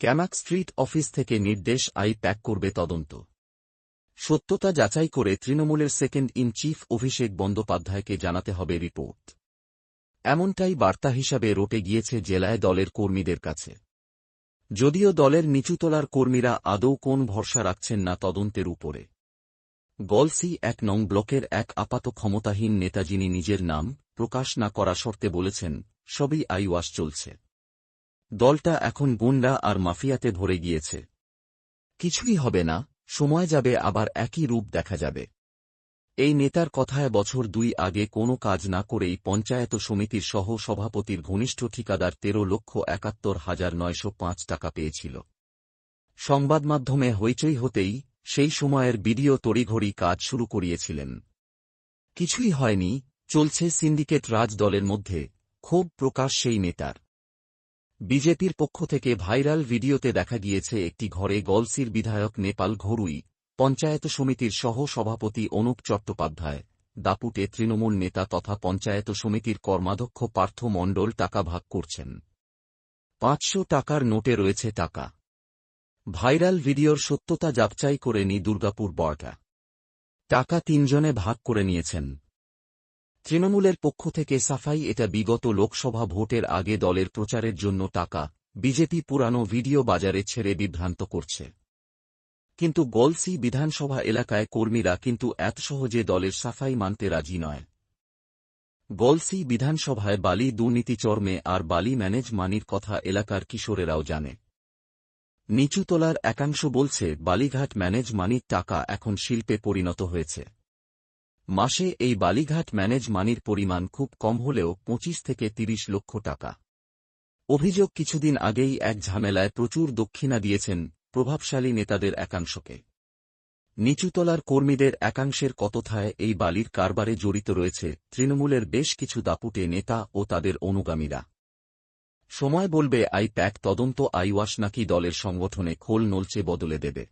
Camac street office থেকে নির্দেশ I pack করবে তদন্ত। সত্যতা যাচাই করে তৃণমূলের সেকেন্ড ইন চিফ অভিষেক বন্দ্যোপাধ্যায়কে জানাতে হবে রিপোর্ট। এমনটাই বার্তা হিসাবে রোটে গিয়েছে জেলায় দলের কর্মীদের কাছে। যদিও দলের নিচুতলার কর্মীরা আদৌ কোন ভরসা রাখছেন না তদন্তের উপরে। গলসি এক নং ব্লকের এক আপাত ক্ষমতাহীন নেতা যিনি নিজের নাম প্রকাশ না করা শর্তে বলেছেন, সবই আইওয়াস চলছে। দলটা এখন গুন্ডা আর মাফিয়াতে ভরে গিয়েছে। কিছুই হবে না, সময় যাবে, আবার একই রূপ দেখা যাবে। এই নেতার কথায় বছর দুই আগে কোনো কাজ না করেই পঞ্চায়েত সমিতির সহ সভাপতির ঘনিষ্ঠ ঠিকাদার তেরো লক্ষ একাত্তর হাজার নয়শো পাঁচ টাকা পেয়েছিল। সংবাদমাধ্যমে হইচই হতেই সেই সময়ের বিডিও তড়িঘড়ি কাজ শুরু করিয়েছিলেন। কিছুই হয়নি, চলছে সিন্ডিকেট রাজ দলের মধ্যে, ক্ষোভ প্রকাশ সেই নেতার। বিজেপির পক্ষ থেকে ভাইরাল ভিডিওতে দেখা গিয়েছে একটি ঘরে গলসির বিধায়ক নেপাল ঘরুই, পঞ্চায়েত সমিতির সহ সভাপতি অনুপ চট্টোপাধ্যায়, দাপুটে তৃণমূল নেতা তথা পঞ্চায়েত সমিতির কর্মাধ্যক্ষ পার্থ মণ্ডল টাকা ভাগ করছেন। পাঁচশো টাকার নোটে রয়েছে টাকা। ভাইরাল ভিডিওর সত্যতা যাচাই করে নি দুর্গাপুর বর্ডা টাকা তিনজনে ভাগ করে নিয়েছেন। তৃণমূলের পক্ষ থেকে সাফাই এটা বিগত লোকসভা ভোটের আগে দলের প্রচারের জন্য টাকা, বিজেপি পুরানো ভিডিও বাজারে ছেড়ে বিভ্রান্ত করছে। কিন্তু গলসি বিধানসভা এলাকায় কর্মীরা কিন্তু এত সহজে দলের সাফাই মানতে রাজি নয়। গলসি বিধানসভায় বালি দুর্নীতি চর্মে আর বালি ম্যানেজ মানির কথা এলাকার কিশোরেরাও জানে। নিচুতলার একাংশ বলছে, বালিঘাট ম্যানেজ মানির টাকা এখন শিল্পে পরিণত হয়েছে। মাসে এই বালিঘাট ম্যানেজ মানির পরিমাণ খুব কম হলেও পঁচিশ থেকে তিরিশ লক্ষ টাকা। অভিযোগ কিছুদিন আগেই এক ঝামেলায় প্রচুর দক্ষিণা দিয়েছেন প্রভাবশালী নেতাদের একাংশকে। নিচুতলার কর্মীদের একাংশের কতথায় এই বালির কারবারে জড়িত রয়েছে তৃণমূলের বেশ কিছু দাপুটে নেতা ও তাদের অনুগামীরা। সময় বলবে আই প্যাক তদন্ত আইওয়াস নাকি দলের সংগঠনে খোল নলচে বদলে দেবে।